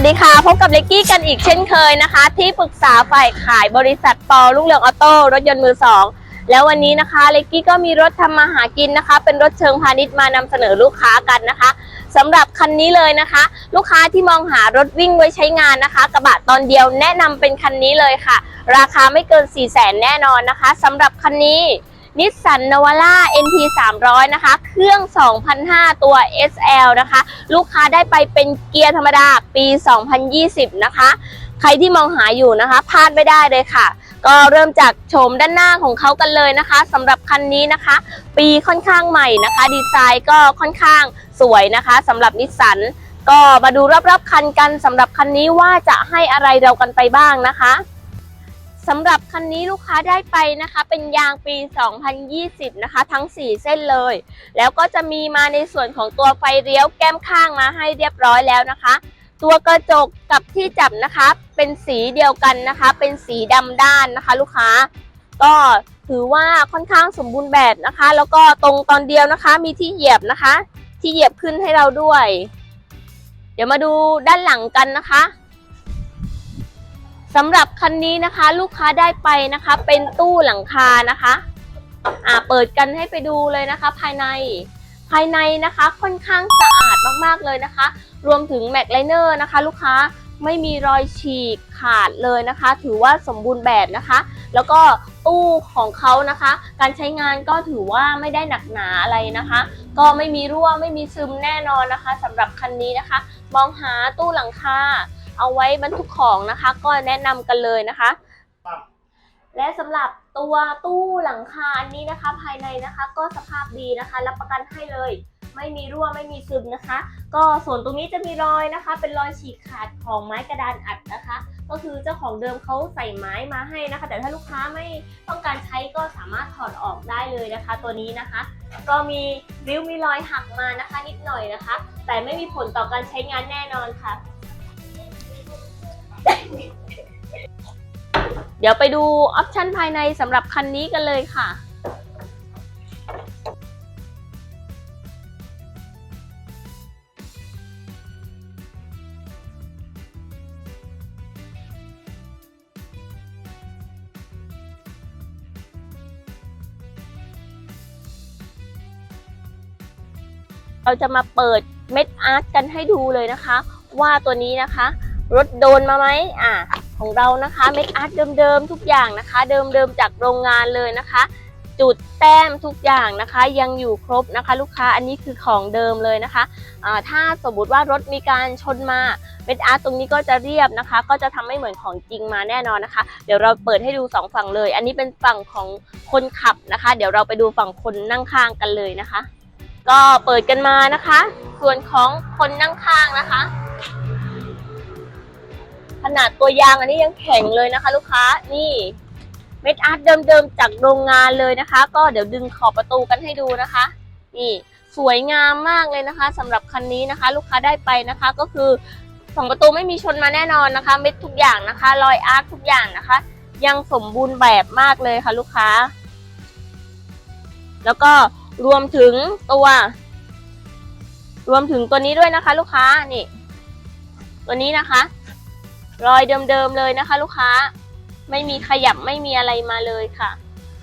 วัสดีค่ะ พบกับเล็กกี้กันอีกเช่นเคยนะคะ ที่ปรึกษาฝ่ายขายบริษัทปอรุ่งเรืองออโต้รถยนต์มือสองแล้ววันนี้นะคะเล็กกี้ก็มีรถทำมาหากินนะคะ เป็นรถเชิงพาณิชย์มานำเสนอลูกค้ากันนะคะสำหรับคันนี้เลยนะคะ ลูกค้าที่มองหารถวิ่งไว้ใช้งานนะคะ กระบะตอนเดียวแนะนำเป็นคันนี้เลยค่ะ ราคาไม่เกิน4 0 0แสนแน่นอนนะคะสำหรับคันนี้ นิสสันนวาร่า NP 300นะคะ เครื่อง 2005 ตัว SL นะคะ ลูกค้าได้ไปเป็นเกียร์ธรรมดาปี 2020 นะคะ ใครที่มองหาอยู่นะคะพลาดไม่ได้เลยค่ะ ก็เริ่มจากโฉมด้านหน้าของเขากันเลยนะคะสำหรับคันนี้นะคะ ปีค่อนข้างใหม่นะคะ ดีไซน์ก็ค่อนข้างสวยนะคะสำหรับนิสสันก็มาดูรอบๆคันกันสำหรับคันนี้ว่าจะให้อะไรเรากันไปบ้างนะคะ สำหรับคันนี้ลูกค้าได้ไปนะคะ เป็นยางปี 2020 นะคะ ทั้ง 4 เส้นเลย แล้วก็จะมีมาในส่วนของตัวไฟเลี้ยวแก้มข้างมาให้เรียบร้อยแล้วนะคะ ตัวกระจกกับที่จับนะคะ เป็นสีเดียวกันนะคะ เป็นสีดำด้านนะคะ ลูกค้า ก็ถือว่าค่อนข้างสมบูรณ์แบบนะคะ แล้วก็ตรงตอนเดียวนะคะ มีที่เหยียบนะคะ ที่เหยียบขึ้นให้เราด้วย เดี๋ยวมาดูด้านหลังกันนะคะ สำหรับคันนี้นะคะ ลูกค้าได้ไปนะคะ เป็นตู้หลังคานะคะอ่าเปิดกันให้ไปดูเลยนะคะ ภายในภายในนะคะค่อนข้างสะอาดมากๆเลยนะคะ รวมถึงแม็กไลเนอร์นะคะ ลูกค้าไม่มีรอยฉีกขาดเลยนะคะ ถือว่าสมบูรณ์แบบนะคะ แล้วก็ตู้ของเขานะคะ การใช้งานก็ถือว่าไม่ได้หนักหนาอะไรนะคะ ก็ไม่มีรั่วไม่มีซึมแน่นอนนะคะสำหรับคันนี้นะคะ มองหาตู้หลังคา เอาไว้บรรทุกของนะคะ ก็แนะนำกันเลยนะคะ และสำหรับตัวตู้หลังคาอันนี้นะคะ ภายในนะคะ ก็สภาพดีนะคะ รับประกันให้เลย ไม่มีรั่วไม่มีซึมนะคะ ก็ส่วนตรงนี้จะมีรอยนะคะ เป็นรอยฉีกขาดของไม้กระดานอัดนะคะ ก็คือเจ้าของเดิมเขาใส่ไม้มาให้นะคะ แต่ถ้าลูกค้าไม่ต้องการใช้ก็สามารถถอดออกได้เลยนะคะ ตัวนี้นะคะ ก็มีริ้วมีรอยหักมานะคะ นิดหน่อยนะคะ แต่ไม่มีผลต่อการใช้งานแน่นอนค่ะ เดี๋ยวไปดูออปชันภายในสำหรับคันนี้กันเลยค่ะ เราจะมาเปิดเม็ดอาร์ตกันให้ดูเลยนะคะ ว่าตัวนี้นะคะ รถโดนมาไหมอ่าของเรานะคะเม็ดอาร์ตเดิมๆทุกอย่างนะคะ เดิมๆจากโรงงานเลยนะคะ จุดแต้มทุกอย่างนะคะ ยังอยู่ครบนะคะ ลูกค้าอันนี้คือของเดิมเลยนะคะอ่าถ้าสมมติว่ารถมีการชนมาเม็ดอาร์ตตรงนี้ก็จะเรียบนะคะ ก็จะทำให้เหมือนของจริงมาแน่นอนนะคะ เดี๋ยวเราเปิดให้ดูสองฝั่งเลย อันนี้เป็นฝั่งของคนขับนะคะ เดี๋ยวเราไปดูฝั่งคนนั่งข้างกันเลยนะคะ ก็เปิดกันมานะคะ ส่วนของคนนั่งข้างนะคะ ขนาดตัวยางอันนี้ยังแข็งเลยนะคะ ลูกค้านี่เม็ดอาร์ตเดิมๆจากโรงงานเลยนะคะ ก็เดี๋ยวดึงขอบประตูกันให้ดูนะคะ นี่สวยงามมากเลยนะคะสำหรับคันนี้นะคะ ลูกค้าได้ไปนะคะ ก็คือสองประตูไม่มีชนมาแน่นอนนะคะ เม็ดทุกอย่างนะคะ รอยอาร์ตทุกอย่างนะคะ ยังสมบูรณ์แบบมากเลยค่ะ ลูกค้า แล้วก็รวมถึงตัว รวมถึงตัวนี้ด้วยนะคะ ลูกค้านี่ ตัวนี้นะคะ รอยเดิมๆเลยนะคะ ลูกค้าไม่มีขยับไม่มีอะไรมาเลยค่ะ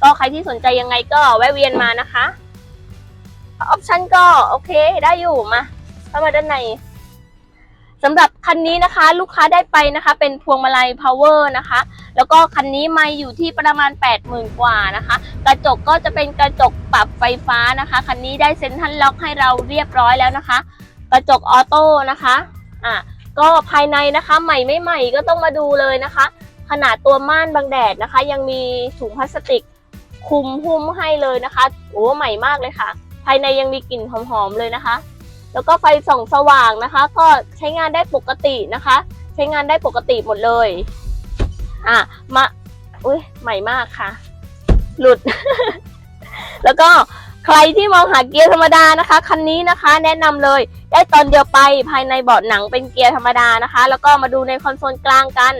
ก็ใครที่สนใจยังไงก็แวะเวียนมานะคะออปชั่นก็โอเคได้อยู่มาเข้ามาด้านในสำหรับคันนี้นะคะ ลูกค้าได้ไปนะคะ เป็นพวงมาลัย power นะคะ แล้วก็คันนี้ไม่อยู่ที่ประมาณ 80,000 กว่านะคะ กระจกก็จะเป็นกระจกปรับไฟฟ้านะคะ คันนี้ได้เซ็นทรัลล็อกให้เราเรียบร้อยแล้วนะคะ กระจกออโต้นะคะอะ ก็ภายในนะคะใหม่ไม่ใหม่ก็ต้องมาดูเลยนะคะ ขนาดตัวม่านบังแดดนะคะ ยังมีถุงพลาสติกคุมหุ้มให้เลยนะคะโอ้ใหม่มากเลยค่ะ ภายในยังมีกลิ่นหอมๆเลยนะคะ แล้วก็ไฟส่องสว่างนะคะ ก็ใช้งานได้ปกตินะคะ ใช้งานได้ปกติหมดเลยอะมาอุ้ยใหม่มากค่ะ หลุด แล้วก็ใครที่มองหาเกียร์ธรรมดานะคะ คันนี้นะคะ แนะนำเลย ได้ตอนเดียวไปภายในเบาะหนังเป็นเกียร์ธรรมดานะคะ แล้วก็มาดูในคอนโซลกลางกัน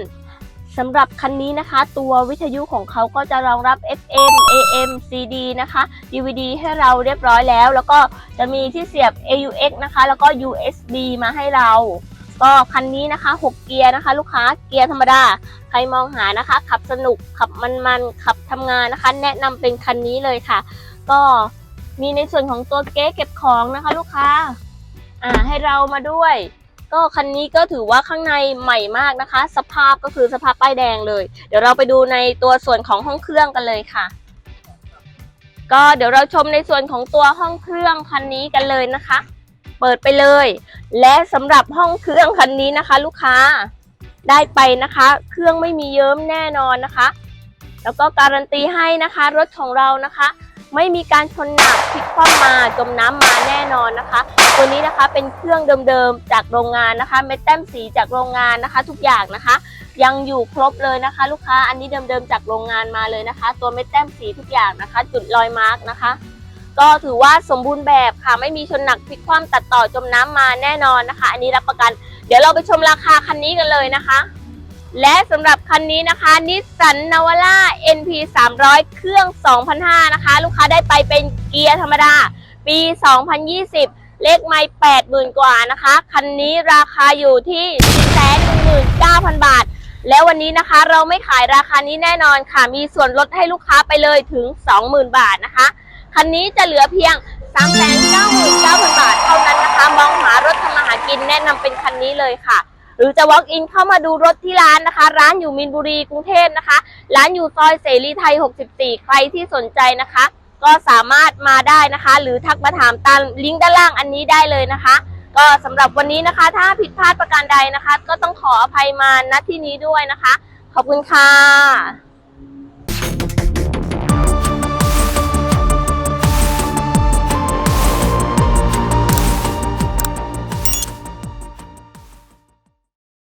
สำหรับคันนี้นะคะ ตัววิทยุของเขาก็จะรองรับ FM AM CD นะคะ DVD ให้เราเรียบร้อยแล้ว แล้วก็จะมีที่เสียบ AUX นะคะ แล้วก็ USB มาให้เรา ก็คันนี้นะคะ 6 เกียร์นะคะ ลูกค้าเกียร์ธรรมดา ใครมองหานะคะ ขับสนุกขับมันๆ ขับทำงานนะคะ แนะนำเป็นคันนี้เลยค่ะ ก็มีในส่วนของตัวเก๊เก็บของนะคะ ลูกค้า อ่าให้เรามาด้วย ก็คันนี้ก็ถือว่าข้างในใหม่มากนะคะ สภาพก็คือสภาพป้ายแดงเลย เดี๋ยวเราไปดูในตัวส่วนของห้องเครื่องกันเลยค่ะ ก็เดี๋ยวเราชมในส่วนของตัวห้องเครื่องคันนี้กันเลยนะคะ เปิดไปเลย และสำหรับห้องเครื่องคันนี้นะคะ ลูกค้าได้ไปนะคะ เครื่องไม่มีเยิ้มแน่นอนนะคะ แล้วก็การันตีให้นะคะ รถของเรานะคะ ไม่มีการชนหนักพลิกคว่ำมาจมน้ำมาแน่นอนนะคะ ตัวนี้นะคะเป็นเครื่องเดิมๆจากโรงงานนะคะเม็ดแต้มสีจากโรงงานนะคะ ทุกอย่างนะคะ ยังอยู่ครบเลยนะคะ ลูกค้าอันนี้เดิมๆจากโรงงานมาเลยนะคะ ตัวเม็ดแต้มสีทุกอย่างนะคะ จุดรอยมาร์กนะคะก็ถือว่าสมบูรณ์แบบค่ะ ไม่มีชนหนักพลิกคว่ำตัดต่อจมน้ำมาแน่นอนนะคะ อันนี้รับประกัน เดี๋ยวเราไปชมราคาคันนี้กันเลยนะคะ และสำหรับคันนี้นะคะนิสสันนาวาร่า NP 300 เครื่อง 2005 นะคะ ลูกค้าได้ไปเป็นเกียร์ธรรมดา ปี 2020 เลขไม่80,000 กว่านะคะ คันนี้ราคาอยู่ที่419,000 บาท แล้ววันนี้นะคะเราไม่ขายราคานี้แน่นอนค่ะ มีส่วนลดให้ลูกค้าไปเลยถึง 20,000 บาทนะคะ คันนี้จะเหลือเพียง 399,000 บาทเท่านั้นนะคะ มองหารถทำมาหากินแนะนำเป็นคันนี้เลยค่ะ หรือจะ walk in เข้ามาดูรถที่ร้านนะคะ ร้านอยู่มินบุรีกรุงเทพนะคะ ร้านอยู่ซอยเสรีไทย 64 ใครที่สนใจนะคะ ก็สามารถมาได้นะคะ หรือทักมาถามตามลิงก์ด้านล่างอันนี้ได้เลยนะคะ ก็สำหรับวันนี้นะคะ ถ้าผิดพลาดประการใดนะคะ ก็ต้องขออภัยมาณที่นี้ด้วยนะคะ ขอบคุณค่ะ